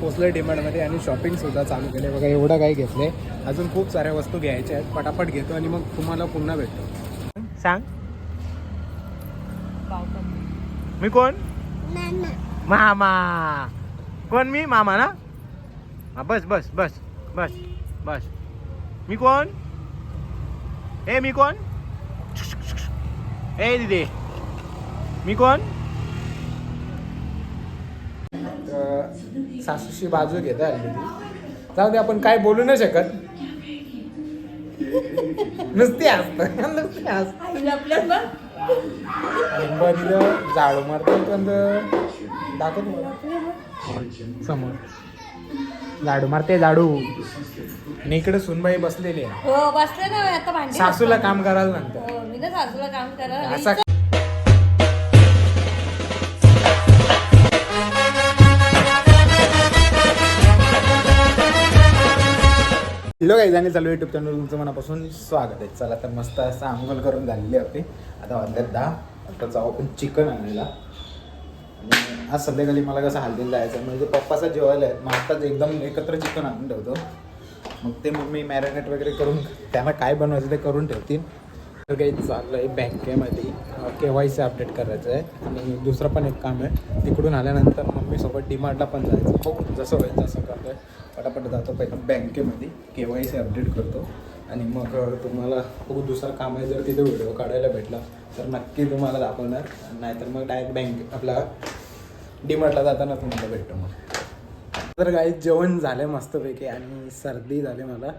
पोचलं डिमांडमध्ये आणि शॉपिंग सुद्धा चालू केले बघा एवढं काही घेतलंय. अजून खूप साऱ्या वस्तू घ्यायच्या आहेत. पटापट घेतो आणि मग तुम्हाला पुन्हा भेटतो. सांग. मी कोण? मामा. कोण मी? मामा ना? हा बस बस बस बस बस. मी कोण? ए मी कोण? ए दिदी. मी कोण? सासूशी बाजू घेता आली ती जाऊ दे आपण काय बोलू नाही शकत. नुसती असत नुसती असत मारतो पण दाखव तुम्हाला. समोर. झाडू मारते झाडू आणि इकडे सुनबाई बसलेली आहे. हो भांडी सासूला काम करायला हो मी तर सासूला काम करा हॅलो काही जाणे चालू युट्यूब चॅनल तुमचं मनापासून स्वागत आहे. चला तर मस्त असं आंघोळ करून झालेली होती आता वाजल्यात दहा. आता जाऊ आपण चिकन आणलेला आणि आज संध्याकाळी मला कसं हल्दीला जायचं म्हणजे पप्पाचा जेवायला आहे मग आत्ताच एकदम एकत्र चिकन आणून ठेवतो. मग ते मग मी मॅरिनेट वगैरे करून त्यांना काय बनवायचं ते करून ठेवतील. तर काही चाललं आहे बँकेमध्ये के वाय सी अपडेट करायचं आहे. आणि दुसरं पण एक काम आहे. तिकडून आल्यानंतर मम्मीसोबत डीमार्टला पण जायचं. हो जसं होईल तसं करतो आहे पटापट जातो. पहिलं बँकेमध्ये के वाय सी अपडेट करतो. आणि मग तुम्हाला खूप दुसरं काम आहे. जर तिथे व्हिडिओ काढायला भेटला तर नक्की तुम्हाला दाखवणार. नाहीतर मग डायरेक्ट बँक आपला डीमार्टला जाताना तुम्हाला भेटतो मग. तर काही जेवण झालं मस्तपैकी आणि सर्दी झाली मला.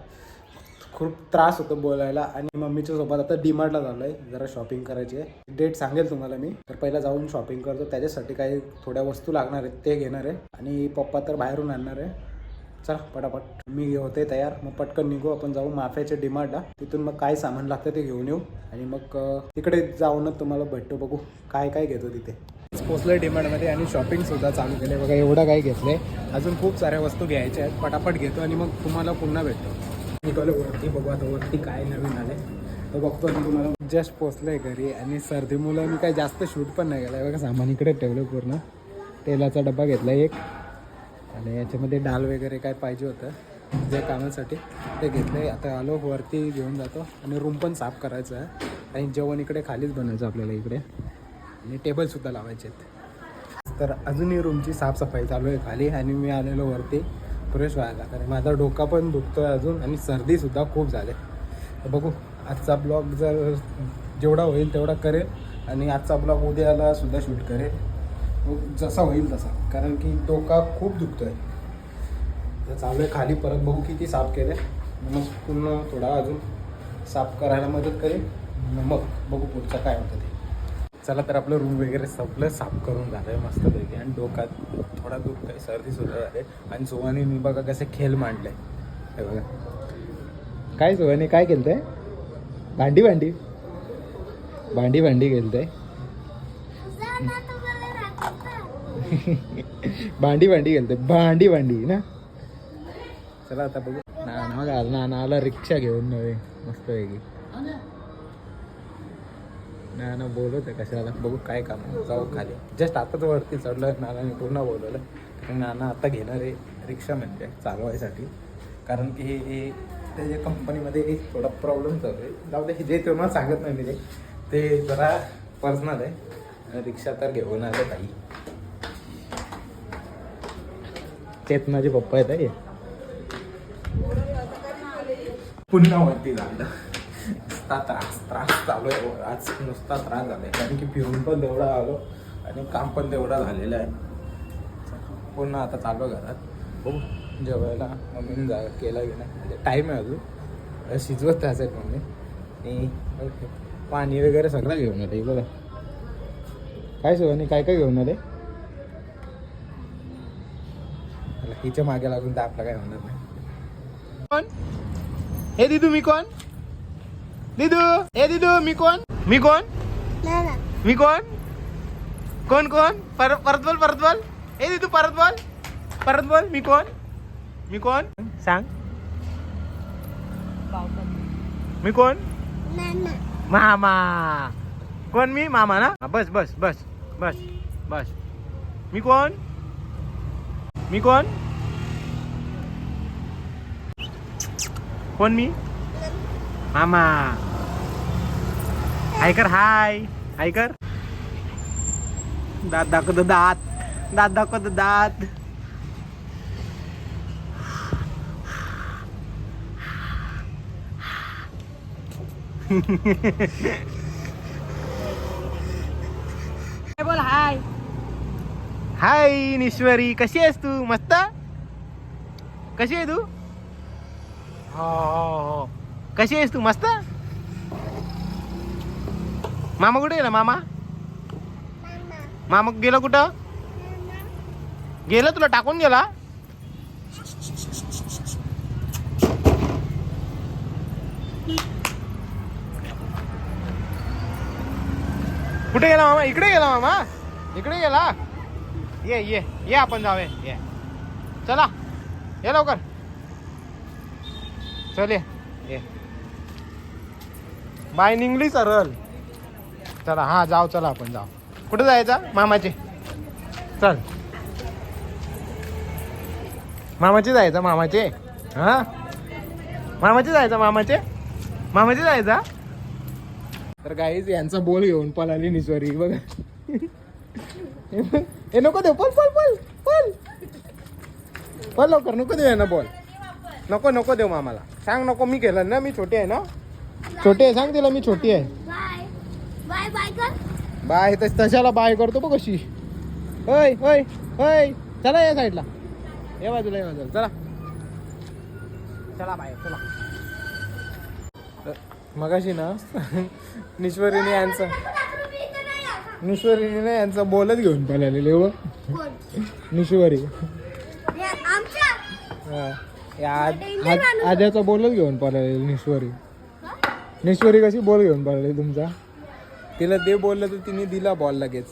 खूप त्रास होतो बोलायला आणि मम्मीच्या सोबत आता डीमार्टला झालो आहे जरा शॉपिंग करायची आहे. डेट सांगेल तुम्हाला मी. तर पहिला जाऊन शॉपिंग करतो. त्याच्यासाठी काही थोड्या वस्तू लागणार आहेत ते घेणार आहे. आणि पप्पा तर बाहेरून आणणार आहे. चला पटापट. मी होते तयार. मग पटकन निघू. आपण जाऊ माफ्याच्या डिमार्टला तिथून मग काय सामान लागतं ते घेऊन येऊ. आणि मग तिकडे जाऊनच तुम्हाला भेटतो. बघू काय काय घेतो तिथे. पोचलं डिमांडमध्ये आणि शॉपिंग सुद्धा चालू केले बघा एवढं काही घेतलंय. अजून खूप साऱ्या वस्तू घ्यायच्या आहेत. पटापट घेतो आणि मग तुम्हाला पुन्हा भेटतो. निघालो वरती बघू आता वरती काय नवीन आले तर बघतो मी तुम्हाला. जस्ट पोचलंय घरी आणि सर्दीमुळं मी काय जास्त शूट पण नाही केला बघा सामान इकडे ठेवलं पूर्ण. तेलाचा डबा घेतला एक. आणि याच्यामध्ये डाल वगैरे काय पाहिजे होतं जे कामासाठी ते घेतलं आता आलो वरती घेऊन जातो. आणि रूम पण साफ करायचं आहे. आणि जेवण इकडे खालीच बनायचं आपल्याला इकडे. आणि टेबलसुद्धा लावायचे आहेत. तर अजूनही रूमची साफसफाई चालू आहे खाली. आणि मी आलेलो वरती. फ्रेश व्हायला कारण माझा डोका पण दुखतो आहे अजून आणि सर्दीसुद्धा खूप झाले. तर बघू आजचा ब्लॉग जर जेवढा होईल तेवढा करेल आणि आजचा ब्लॉग उद्याला सुद्धा शूट करेल. जसा होईल तसा. कारण की डोका खूप दुखतो आहे तर चालू आहे खाली परत बघू किती साफ केले मग पूर्ण थोडा अजून साफ करायला मदत करेल. मग बघू पुढचं काय होतं ते. चला तर आपलं रूम वगैरे सगळं साफ करून झालं आहे मस्तपैकी. आणि डोक्यात थोडा दूर काही सर्दी सुद्धा झाले. आणि सोहाने मी बघा कसे खेळ मांडले. हे बघा. काय सोहाने काय केलं आहे भांडी भांडी? भांडी भांडी केलं भांडी भांडी गेलते भांडी भांडी ना? चला आता बघू. ना ना आला ना आला रिक्षा घेऊन नव्हे मस्त वेगळी ना ना बोलत आहे कशाला? बघू काय काम जाऊ खाली. जस्ट आताच वरती चढलं नानाने पूर्ण बोलवलं. कारण नाना आता घेणार आहे रिक्षा म्हणजे चालवायसाठी. कारण की हे- त्याच्या कंपनीमध्ये एक थोडा प्रॉब्लेम चालू आहे. जाऊ दे जे तुम्हाला सांगत नाही मी ते. ते जरा पर्सनल आहे. रिक्षा तर घेऊन आले तेच माझे पप्पा आहेत पुन्हा वरती झालं नुसता त्रास त्रास चालू आहे. आज नुसता त्रास झालाय कारण की फिरून पण तेवढा आलो आणि काम पण तेवढा झालेलं आहे. पुन्हा आता चालू आहे घरात. बघू जेवायला मम्मीने जा केला की नाही. म्हणजे टाईम आहे अजून. शिजवत त्याच आहेत मम्मी. आणि ओके. पाणी वगैरे सगळं घेऊन आले. बघा. काय शिवानी काय काय घेऊन आले? हिच्या मागे लागून तर आपलं काय होणार नाही. कोण? हे दिदू मी कोण? दिदू ए दिदू मी कोण? मी कोण? मी कोण? कोण कोण? परत बोल परत बोल. ए दिदू परत बोल. परत बोल मी कोण? मी कोण? सांग. मी कोण? मामा. कोण मी? मामा ना? बस बस बस बस बस. मी कोण? मी कोण? कोण मी? मामा. हाय कर हाय. हाय कर दात दाखवतो दात. दात दाखवतो दात. बोल हाय. हाय निश्वरी. कशी आहेस तू? मस्त? कशी आहे तू? हो हो हो. कशी आहेस तू? मस्त? मामा कुठे गेला मामा? मामा गेला कुठं? गेला तुला टाकून गेला? कुठे गेला मामा? इकडे गेला मामा? इकडे गेला? ये ये ये आपण जावे ये. चला ये लवकर. चल ये ये. बाय निघली सरळ चला हा जाऊ चला आपण जाऊ. कुठे जायचं? मामाचे. चल. मामाचे जायचं मामाचे. हा? मामाचे जायचं मामाचे? मामाचे जायचा? तर गाईज यांचा बोल घेऊन पळाली निस्वरी बघ. हे नको देऊ पल पल पल पल पल लवकर नको देऊ यांना बॉल. नको नको देऊ मामाला. सांग नको मी केलं ना मी छोटी आहे ना? छोटी आहे सांग तिला मी छोटी आहे. बाय बाय कर. बाय तस तशाला बाय करतो बघ कशी. होय होय होय. चला या साईडला या बाजूला या बाजूला. चला. चला बाय चला. मगाशी ना निश्वरीने यांचं निश्वरीने यांचा बोलत घेऊन पळालेले व निश्वरी. हा. आज- आज्याचा बोलच घेऊन पळालेली निश्वरी. निश्वरी कशी बोल घेऊन पळाली तुमचा? तिला दे बोललं तर तिने दिला बॉल लगेच.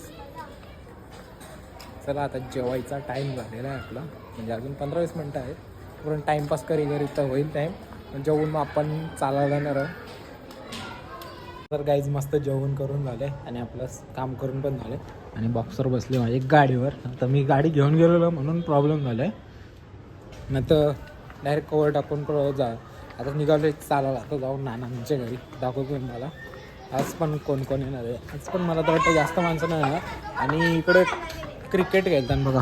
चला आता जेवायचा टाईम झालेला आहे आपला. म्हणजे अजून पंधरा वीस मिनटं आहेत. पूर्ण टाईमपास करी घरी तर होईल टाईम जेवून मग आपण चालायला जाणार आहोत. तर गाईज मस्त जेवण करून झाले आणि आपलं काम करून पण झाले. आणि बॉक्सर बसले माझे गाडीवर. आता मी गाडी घेऊन गेलेलो म्हणून प्रॉब्लेम झाला आहे नाही तर डायरेक्ट कवर टाकून जा आता निघालो चालायला. आता जाऊन नानांच्या घरी. दाखवतो मला आज पण कोण कोण येणार आहे? आज पण मला तर वाटतं जास्त माणसं नाही येणार. आणि इकडे क्रिकेट खेळतात बघा.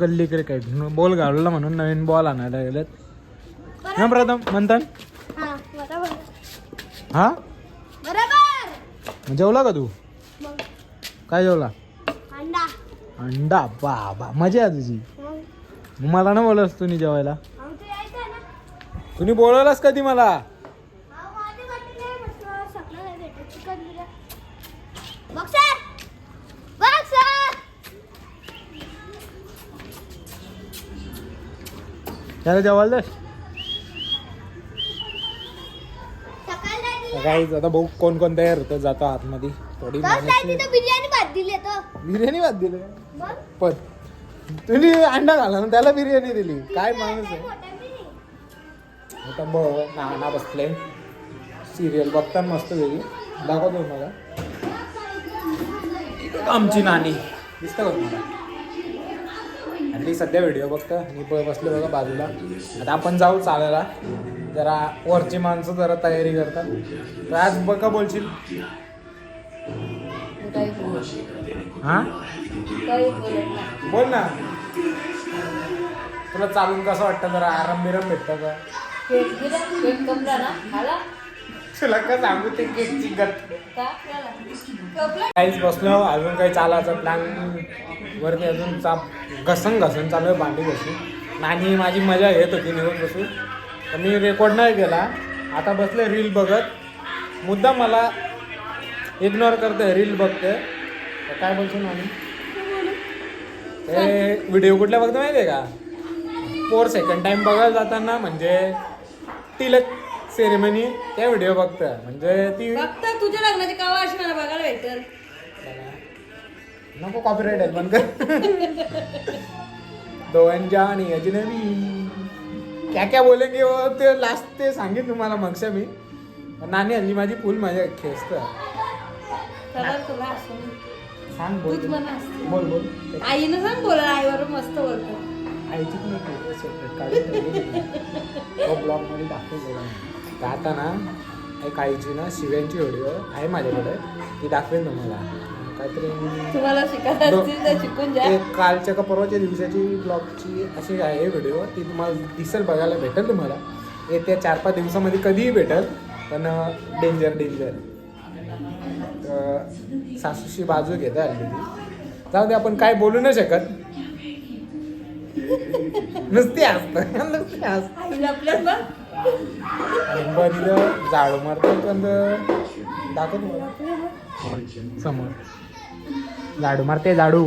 गल्ली क्रिकेट बॉल घालवला म्हणून नवीन बॉल आणायला गेलेत ना प्रथम म्हणतात हा जेवला का तू? काय जेवला? अंडा. अंडा? बाबा मजा आहे तुझी. मला ना बोलस तुम्ही जेवायला. तुम्ही बोलवलंस कधी मला हा माझ्या वाटत नाही म्हटलं सगळं नाही भेटत चिकन त्याला जेवायला दिली. काहीच आता भाऊ कोण कोण तयार होतं जातो आतमध्ये. थोडी बिर्याणी भात दिली बिर्याणी वाद दिली? पण तुम्ही अंडा घाला ना त्याला बिर्याणी दिली. काय माणूस आहे. आता बघ नाना बसले. सिरियल बघताना मस्त वेगळी. दाखवतो मला आमची नानी दिसतं का तुम्हाला? आणि ती सध्या व्हिडिओ बघतं मी ब- बसले बघा बाजूला. आता आपण जाऊ चालायला. जरा वरची माणसं जरा तयारी करतात. तर आज बघ का बोलशील? हा? बोल ना. तुला चालून कसं वाटतं? जरा आराम बिराम भेटतं का? तुला का सांगू ते केकची गत काहीच बसलो अजून काही चालायचं प्लॅन वरती अजून चा घसन घसन चालू आहे भांडी घसून. नानी माझी मजा घेत होती निघून बसून तर मी रेकॉर्ड नाही केला. आता बसले रील बघत. मुद्दा मला इग्नोर करते रील बघते तर काय बोलतो नानी ते व्हिडिओ कुठल्या बघतो माहिती आहे का? फोर सेकंड टाइम बघायला जाताना म्हणजे टिलक सेरेमनी त्या व्हिडिओ बघतं. म्हणजे ती फक्त तुझ्या लग्नाची कवा अशी मला बघायला भेटेल. नको कॉपीराइट आहे बंद कर. दोन जानी अजनबी क्या क्या बोलेंगे वो ते लास्ट ते सांगेन तुम्हाला मगशा मी नानी हल्ली माझी फुल माझ्या खेचत सांग बोल. बोल बोल. आईनं सांग बोला आईवर मस्त बोलतो. आईची पण एक काढून तो ब्लॉगमध्ये दाखवेल तर आता ना एक आईची ना शिव्यांची व्हिडिओ आहे माझ्याकडे. ती दाखवेल तुम्हाला. काहीतरी तुम्हाला शिकायला दो- असतील तर शिकून जा. ते कालच्या का परवाच्या दिवसाची ब्लॉगची अशी आहे व्हिडिओ ती तुम्हाला दिसेल बघायला भेटेल तुम्हाला. येत्या चार पाच दिवसामध्ये कधीही भेटेल पण डेंजर डेंजर तर सासूशी बाजू घेता आली ती जाऊ दे आपण काय बोलू नाही शकत. नुसती असत नुसती असत आई लपल्यात बघ. तिथं झाडू मारतात पण दाखव तुम्हाला. समोर. झाडू मारते झाडू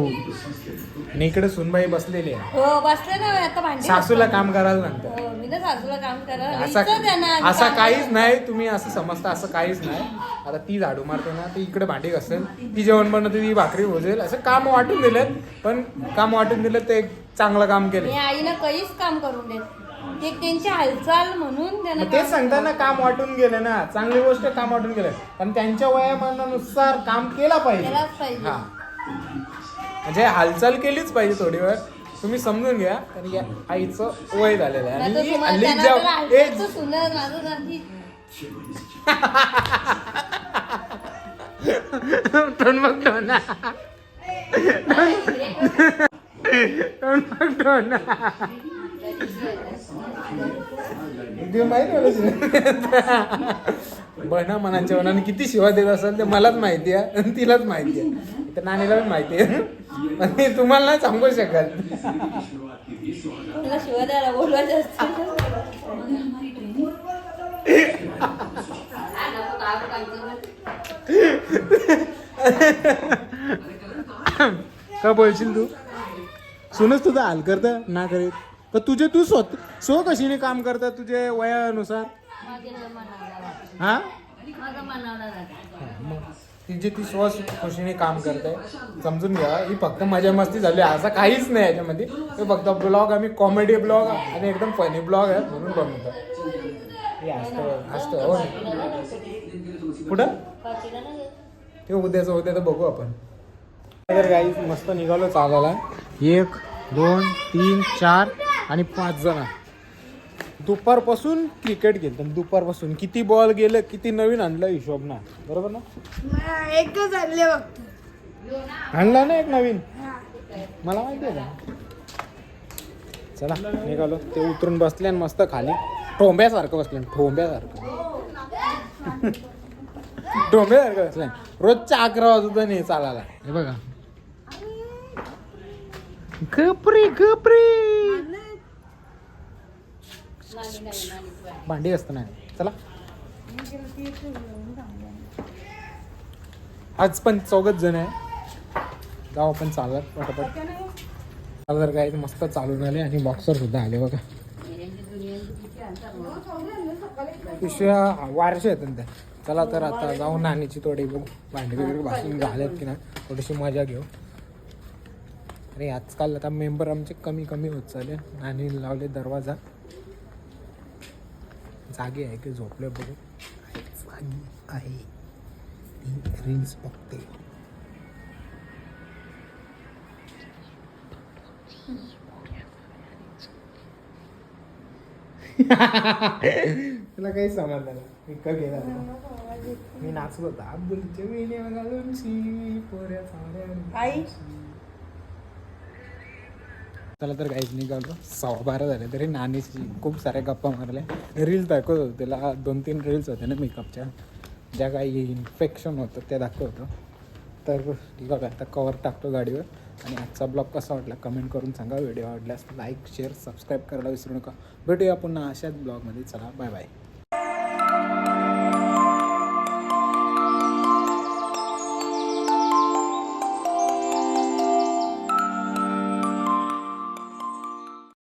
आणि इकडे सुनबाई बसलेली आहे. हो बसले ना आता भांडी सासूला काम करायला सांगतात हो, मी ना सासूला काम करा असा विचार असा काहीच. नाही तुम्ही असं समजता असं काहीच नाही. आता ती झाडू मारते ना ती इकडे भांडी घासेल ती जेवण बनवते ती भाकरी भोजेल. असं काम वाटून दिलेत पण काम वाटून दिलं ते एक चांगलं काम मी केलं आईनं काहीच काम करून देत ते त्यांची हालचाल म्हणून त्यांना मग काम सांगताना काम वाटून गेलं ना चांगली गोष्ट काम वाटून गेलं. पण त्यांच्या वयामानानुसार काम केला पाहिजे. केलाच पाहिजे. हा. म्हणजे हालचाल केलीच पाहिजे थोडी वेळ तुम्ही समजून घ्या कारण आईचं वय झालेलं आहे. नाहीतर आणि तुम्हाला हल्ली त्यांना सुंदर माझं सारखी मग पण मग डोना माहिती मला बना मनाच्या मनाने किती शिवा देत असेल ते मलाच माहिती आहे आणि तिलाच माहिती आहे. तर नानीला पण माहिती आहे. आणि तुम्हाला नाही सांगू द्यायला बोलवायचे असते. का बोलशील तू? सुनच तुझा हाल करता ना करीत. पण तुझे तू स्वत सो कशीने काम करता तुझे वयानुसार? हा? तिचे ती स्व खुशीने काम करते समजून घ्या ही फक्त मजा मस्ती झाली असं काहीच नाही याच्यामध्ये. हे फक्त ब्लॉग आम्ही कॉमेडी ब्लॉग आणि एकदम फनी ब्लॉग आहे म्हणून बनवतो. हे असतं असतं हो. कुठं? ते उद्याचं उद्या तर बघू आपण. तर मस्त निघालो चालायला. एक दोन तीन चार. आणि पाच जण. दुपारपासून क्रिकेट खेळतात दुपारपासून किती बॉल गेले किती नवीन आणलं हिशोब ना बरोबर ना? एकच आणले बघतो आणला ना एक नवीन? मला माहिती आहे का? चला निघालो. ते उतरून बसले आणि मस्त खाली. ठोंब्यासारखं बसले ठोंब्यासारखं. ठोंब्यासारखं बसले. रोजच्या अकरा वाजता नाही चालायला. हे बघा. गपरी गपरी भांडी असतं नाही. चला. आज पण चौघच जण आहे. जाऊ आपण चालत पटापट. चला तर काय मस्त चालून आले आणि बॉक्सर सुद्धा आले बघा. पिशव्या वारशे आहेत ना त्या. चला तर आता जाऊ नानीची थोडी बघू. भांडी वगैरे भासून झाल्यात की ना थोडीशी मजा घेऊ. अरे आजकाल आता मेंबर आमचे कमी कमी होत चालले. नानी लावले दरवाजा. जागे आहे की झोपले बघू आहे, जागी आहे. रील्स बघते. तुला काही समजलं नाही. गेला मी नाचत होता वेण्या घालून शी पोऱ्या साऱ्या चला तर काहीच निघालो सव्वा बारा झाले तरी नानीची खूप साऱ्या गप्पा मारल्या. रील्स दाखवत होतो. त्याला दोन तीन रील्स होत्या ना मेकअपच्या ज्या काही इन्फेक्शन होतं त्या दाखवतो. तर ठीक आहे आता कवर टाकतो गाडीवर. आणि आजचा ब्लॉग कसा वाटला कमेंट करून सांगा. व्हिडिओ आवडल्यास लाईक शेअर सबस्क्राईब करायला विसरू नका. भेटूया पुन्हा अशाच ब्लॉगमध्ये चला बाय बाय